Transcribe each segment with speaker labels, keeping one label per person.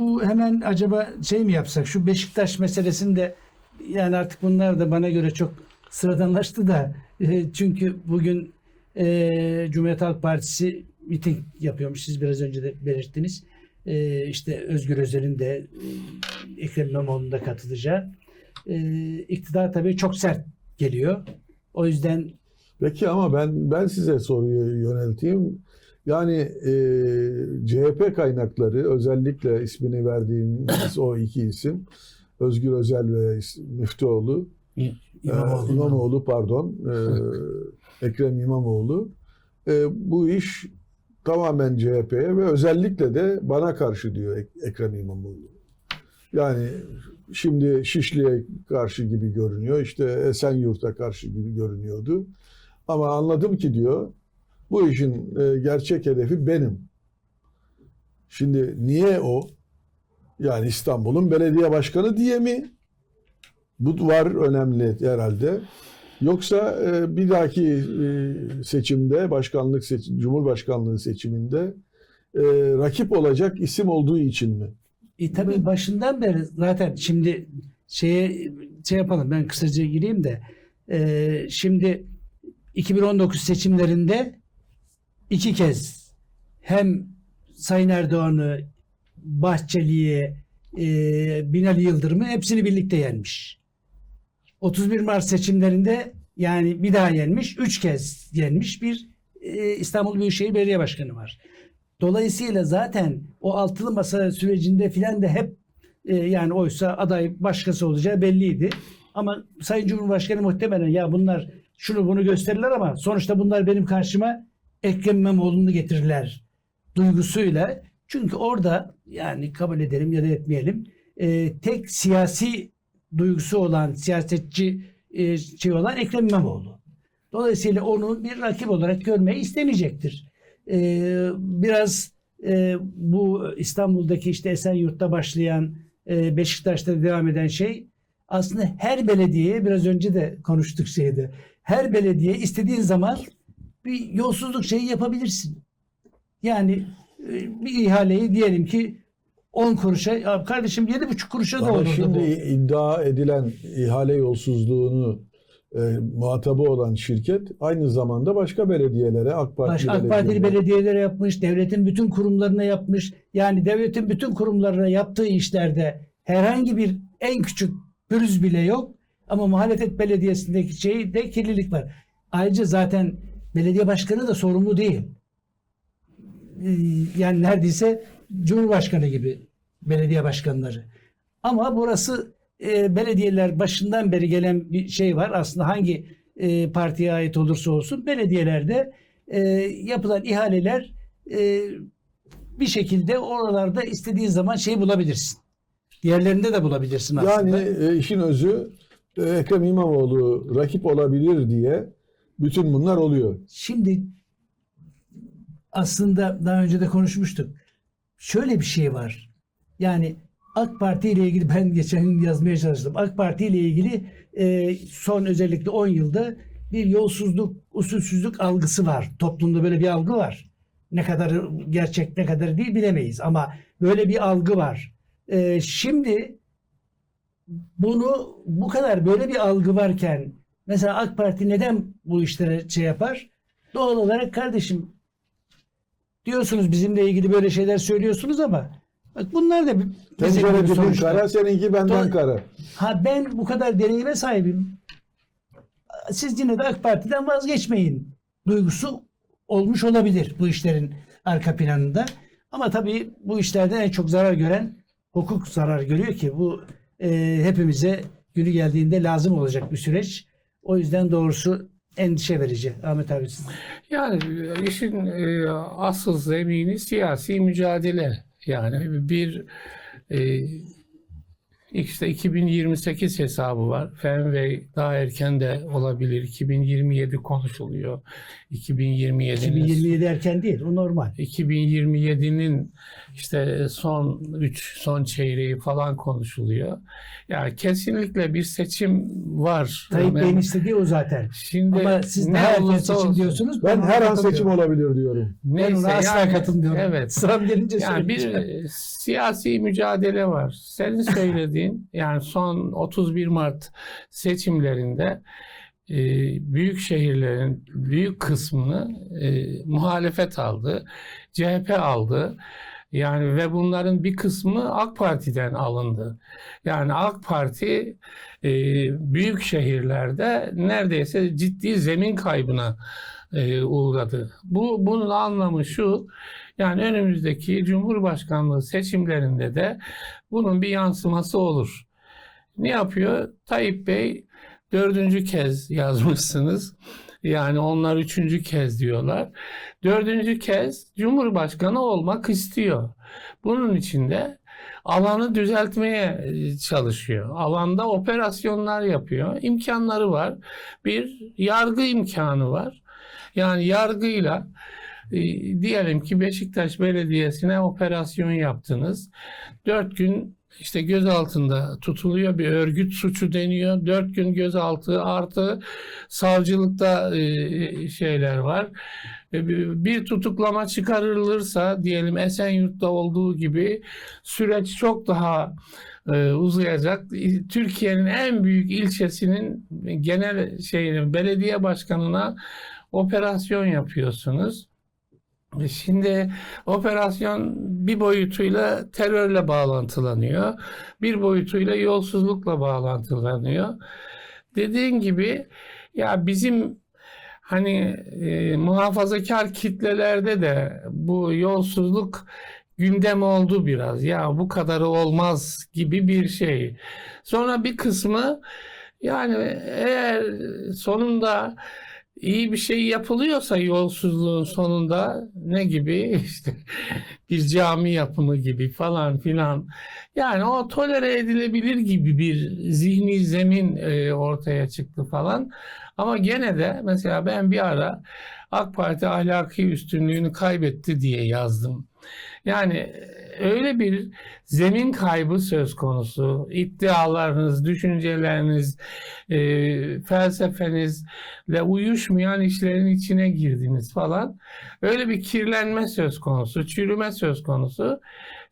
Speaker 1: bu hemen acaba şey mi yapsak şu Beşiktaş meselesinde yani artık bunlar da bana göre çok sıradanlaştı da e, çünkü bugün e, Cumhuriyet Halk Partisi miting yapıyormuş. Siz biraz önce de belirttiniz. E, işte Özgür Özel'in de e, Ekrem İmamoğlu'nun da katılacağı. E, iktidar tabii çok sert geliyor. O yüzden
Speaker 2: Peki ama ben ben size soruyu yönelteyim. Yani e, CHP kaynakları özellikle ismini verdiğimiz o iki isim Özgür Özel ve Müftüoğlu e,
Speaker 1: İmamoğlu.
Speaker 2: İmamoğlu pardon e, Ekrem İmamoğlu e, bu iş tamamen CHP'ye ve özellikle de bana karşı diyor Ek- Ekrem İmamoğlu. Yani şimdi Şişli'ye karşı gibi görünüyor. işte Esenyurt'a karşı gibi görünüyordu. Ama anladım ki diyor bu işin e, gerçek hedefi benim. Şimdi niye o? Yani İstanbul'un belediye başkanı diye mi? Bu var önemli herhalde. Yoksa e, bir dahaki e, seçimde, başkanlık seçim, cumhurbaşkanlığı seçiminde rakip olacak isim olduğu için mi?
Speaker 1: E tabii başından beri zaten şimdi şeye şey yapalım ben kısaca gireyim de e, şimdi 2019 seçimlerinde iki kez hem Sayın Erdoğan'ı Bahçeli'ye e, Binali Yıldırım'ı hepsini birlikte yenmiş. 31 Mart seçimlerinde yani bir daha yenmiş. Üç kez yenmiş bir e, İstanbul Büyükşehir Belediye Başkanı var. Dolayısıyla zaten o altılı masa sürecinde filan da hep e, yani oysa aday başkası olacağı belliydi. Ama Sayın Cumhurbaşkanı muhtemelen ya bunlar şunu bunu gösterirler ama sonuçta bunlar benim karşıma Ekrem İmamoğlu'nu getirirler duygusuyla. Çünkü orada yani kabul edelim ya da etmeyelim e, tek siyasi duygusu olan siyasetçi e, şey olan Ekrem İmamoğlu. Dolayısıyla onu bir rakip olarak görmeyi istemeyecektir. Ee, biraz e, bu İstanbul'daki işte Esenyurt'ta başlayan e, Beşiktaş'ta devam eden şey aslında her belediyeye biraz önce de konuştuk şeyde. Her belediye istediğin zaman bir yolsuzluk şeyi yapabilirsin. Yani e, bir ihaleyi diyelim ki 10 kuruşa ya kardeşim 7,5 kuruşa da olur.
Speaker 2: şimdi iddia edilen ihale yolsuzluğunu e, muhatabı olan şirket aynı zamanda başka belediyelere AK Parti
Speaker 1: Baş, AK Partili belediyelere yapmış, devletin bütün kurumlarına yapmış. Yani devletin bütün kurumlarına yaptığı işlerde herhangi bir en küçük pürüz bile yok. Ama muhalefet belediyesindeki şeyde kirlilik var. Ayrıca zaten belediye başkanı da sorumlu değil. Ee, Yani neredeyse Cumhurbaşkanı gibi belediye başkanları. Ama burası e, belediyeler başından beri gelen bir şey var. Aslında hangi e, partiye ait olursa olsun belediyelerde e, yapılan ihaleler e, bir şekilde oralarda istediğin zaman şey bulabilirsin. Diğerlerinde de bulabilirsin aslında.
Speaker 2: Yani e, işin özü e, Ekrem İmamoğlu rakip olabilir diye bütün bunlar oluyor.
Speaker 1: Şimdi aslında daha önce de konuşmuştuk. Şöyle bir şey var. Yani AK Parti ile ilgili ben geçen gün yazmaya çalıştım. AK Parti ile ilgili e, son özellikle 10 yılda bir yolsuzluk, usulsüzlük algısı var. Toplumda böyle bir algı var. Ne kadar gerçek ne kadar değil bilemeyiz ama böyle bir algı var. E, şimdi bunu bu kadar böyle bir algı varken mesela AK Parti neden bu işlere şey yapar? Doğal olarak kardeşim diyorsunuz bizimle ilgili böyle şeyler söylüyorsunuz ama bak bunlar da bizim
Speaker 2: Tencere
Speaker 1: gibi sonuçta.
Speaker 2: kara, seninki benden
Speaker 1: Do-
Speaker 2: kara.
Speaker 1: Ha ben bu kadar deneyime sahibim. Siz yine de AK Parti'den vazgeçmeyin duygusu olmuş olabilir bu işlerin arka planında. Ama tabii bu işlerden en çok zarar gören hukuk zarar görüyor ki bu e, hepimize günü geldiğinde lazım olacak bir süreç. O yüzden doğrusu endişe verici. Ahmet abi.
Speaker 3: Yani işin e, asıl zemini siyasi mücadele. Yani bir e, İşte 2028 hesabı var. Fenway daha erken de olabilir. 2027 konuşuluyor. 2027'nin
Speaker 1: 2027 erken değil. O normal.
Speaker 3: 2027'nin işte son 3 son çeyreği falan konuşuluyor. Yani kesinlikle bir seçim var.
Speaker 1: Tayyip
Speaker 3: Ben-
Speaker 1: Bey'in istediği o zaten.
Speaker 3: Şimdi
Speaker 1: Ama siz
Speaker 3: ne
Speaker 1: daha erken
Speaker 3: olursa
Speaker 1: seçim
Speaker 3: olsun.
Speaker 1: diyorsunuz.
Speaker 2: Ben
Speaker 1: ona
Speaker 2: her an seçim olabilir diyorum.
Speaker 1: Ben
Speaker 3: Neyse
Speaker 1: ona asla
Speaker 3: yani-
Speaker 1: katılmıyorum.
Speaker 3: Evet.
Speaker 1: Sıram gelince
Speaker 3: Yani bir
Speaker 1: söyleyeceğim.
Speaker 3: siyasi mücadele var. Senin söylediğin yani son 31 Mart seçimlerinde e, büyük şehirlerin büyük kısmını e, muhalefet aldı. CHP aldı. Yani ve bunların bir kısmı AK Parti'den alındı. Yani AK Parti e, büyük şehirlerde neredeyse ciddi zemin kaybına e, uğradı. Bu bunun anlamı şu. Yani önümüzdeki Cumhurbaşkanlığı seçimlerinde de bunun bir yansıması olur. Ne yapıyor? Tayyip Bey dördüncü kez yazmışsınız. Yani onlar üçüncü kez diyorlar. Dördüncü kez Cumhurbaşkanı olmak istiyor. Bunun için de alanı düzeltmeye çalışıyor. Alanda operasyonlar yapıyor. İmkanları var. Bir yargı imkanı var. Yani yargıyla e, diyelim ki Beşiktaş Belediyesi'ne operasyon yaptınız. Dört gün işte gözaltında tutuluyor bir örgüt suçu deniyor. Dört gün gözaltı artı savcılıkta e, şeyler var. E, bir- tutuklama çıkarılırsa diyelim Esenyurt'ta olduğu gibi süreç çok daha e, uzayacak. E, Türkiye'nin en büyük ilçesinin genel şeyini belediye başkanına operasyon yapıyorsunuz. E, Şimdi operasyon bir boyutuyla terörle bağlantılanıyor. Bir boyutuyla yolsuzlukla bağlantılanıyor. Dediğin gibi ya bizim hani e, muhafazakar kitlelerde de bu yolsuzluk gündem oldu biraz. Ya bu kadarı olmaz gibi bir şey. Sonra bir kısmı yani eğer sonunda iyi bir şey yapılıyorsa yolsuzluğun sonunda ne gibi? İşte bir cami yapımı gibi falan filan. Yani o tolere edilebilir gibi bir zihni zemin e, ortaya çıktı falan. Ama gene de mesela ben bir ara AK Parti ahlaki üstünlüğünü kaybetti diye yazdım. Yani öyle bir zemin kaybı söz konusu. İddialarınız, düşünceleriniz, e, felsefenizle uyuşmayan işlerin içine girdiniz falan. Öyle bir kirlenme söz konusu, çürüme söz konusu.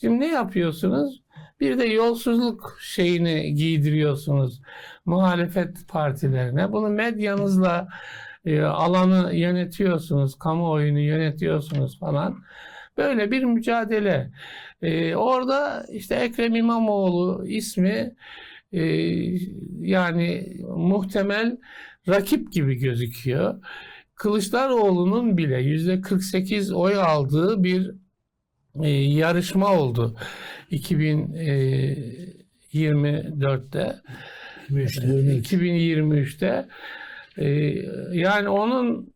Speaker 3: Şimdi ne yapıyorsunuz? Bir de yolsuzluk şeyini giydiriyorsunuz muhalefet partilerine. Bunu medyanızla e, alanı yönetiyorsunuz, kamuoyunu yönetiyorsunuz falan. Böyle bir mücadele. E, orada işte Ekrem İmamoğlu ismi e, yani muhtemel rakip gibi gözüküyor. Kılıçdaroğlu'nun bile yüzde 48 oy aldığı bir e, yarışma oldu 2024'te. 2023'te Ee, yani onun e,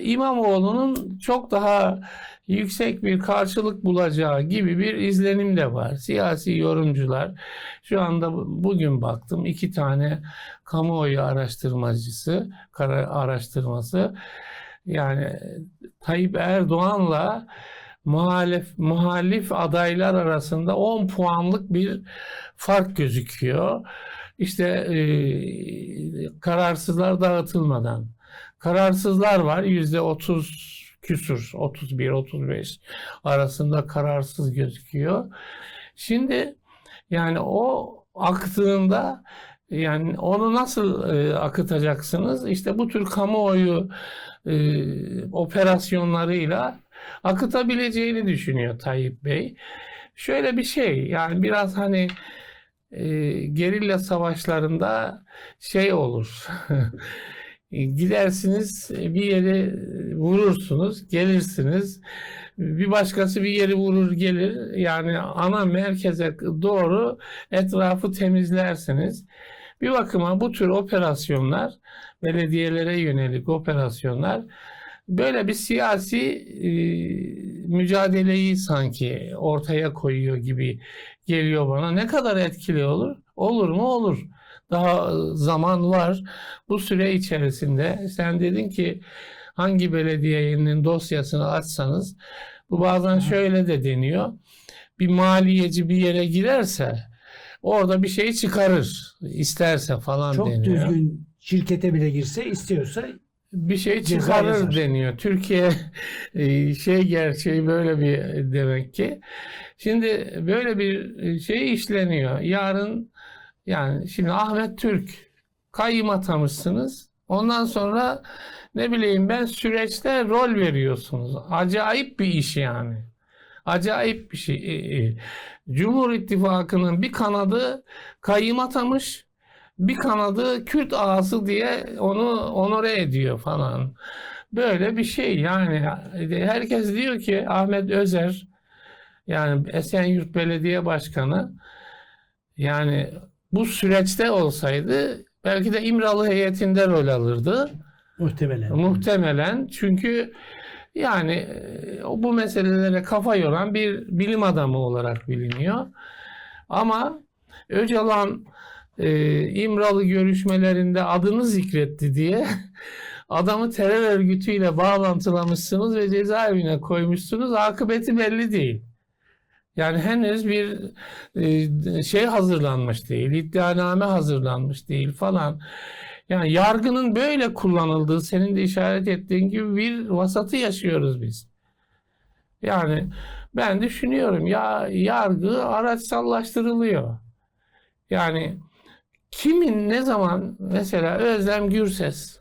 Speaker 3: İmamoğlu'nun çok daha yüksek bir karşılık bulacağı gibi bir izlenim de var. Siyasi yorumcular şu anda bu- bugün baktım iki tane kamuoyu araştırmacısı araştırması yani Tayyip Erdoğan'la muhalif muhalif adaylar arasında 10 puanlık bir fark gözüküyor. İşte e, kararsızlar dağıtılmadan. Kararsızlar var yüzde 30 küsur, 31-35 arasında kararsız gözüküyor. Şimdi yani o aktığında yani onu nasıl e, akıtacaksınız? İşte bu tür kamuoyu e, operasyonlarıyla akıtabileceğini düşünüyor Tayyip Bey. Şöyle bir şey yani biraz hani e, gerilla savaşlarında şey olur. Gidersiniz bir yere vurursunuz, gelirsiniz. Bir başkası bir yeri vurur gelir. Yani ana merkeze doğru etrafı temizlersiniz. Bir bakıma bu tür operasyonlar, belediyelere yönelik operasyonlar böyle bir siyasi e, mücadeleyi sanki ortaya koyuyor gibi geliyor bana. Ne kadar etkili olur? Olur mu? Olur. Daha zaman var. Bu süre içerisinde sen dedin ki hangi belediyenin dosyasını açsanız bu bazen şöyle de deniyor. Bir maliyeci bir yere girerse orada bir şey çıkarır isterse falan
Speaker 1: Çok
Speaker 3: deniyor.
Speaker 1: düzgün şirkete bile girse istiyorsa
Speaker 3: bir şey çıkarır
Speaker 1: yazar.
Speaker 3: deniyor. Türkiye e, şey gerçeği böyle bir e, demek ki. Şimdi böyle bir e, şey işleniyor. Yarın yani şimdi Ahmet Türk kayyım atamışsınız. Ondan sonra ne bileyim ben süreçte rol veriyorsunuz. Acayip bir iş yani. Acayip bir şey. E, e, Cumhur İttifakı'nın bir kanadı kayyım atamış bir kanadı Kürt ağası diye onu onore ediyor falan. Böyle bir şey yani herkes diyor ki Ahmet Özer yani Esenyurt Belediye Başkanı yani bu süreçte olsaydı belki de İmralı heyetinde rol alırdı.
Speaker 1: muhtemelen.
Speaker 3: Muhtemelen çünkü yani e, o bu meselelere kafa yoran bir bilim adamı olarak biliniyor. Ama Öcalan e, İmralı görüşmelerinde adını zikretti diye adamı terör örgütüyle bağlantılamışsınız ve cezaevine koymuşsunuz. Akıbeti belli değil. Yani henüz bir e, şey hazırlanmış değil, iddianame hazırlanmış değil falan. Yani yargının böyle kullanıldığı senin de işaret ettiğin gibi bir vasatı yaşıyoruz biz. Yani ben düşünüyorum ya yargı araçsallaştırılıyor. Yani kimin ne zaman mesela Özlem Gürses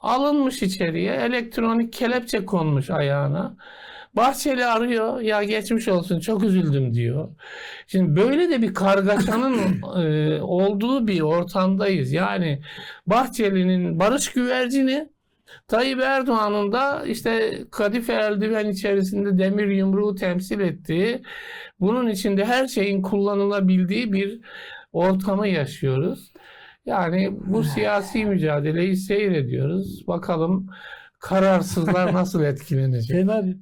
Speaker 3: alınmış içeriye elektronik kelepçe konmuş ayağına. Bahçeli arıyor ya geçmiş olsun çok üzüldüm diyor. Şimdi böyle de bir kargaşanın e, olduğu bir ortamdayız. Yani Bahçeli'nin barış güvercini Tayyip Erdoğan'ın da işte kadife eldiven içerisinde demir yumruğu temsil ettiği, bunun içinde her şeyin kullanılabildiği bir ortamı yaşıyoruz. Yani bu siyasi mücadeleyi seyrediyoruz. Bakalım kararsızlar nasıl etkilenecek.
Speaker 1: Abi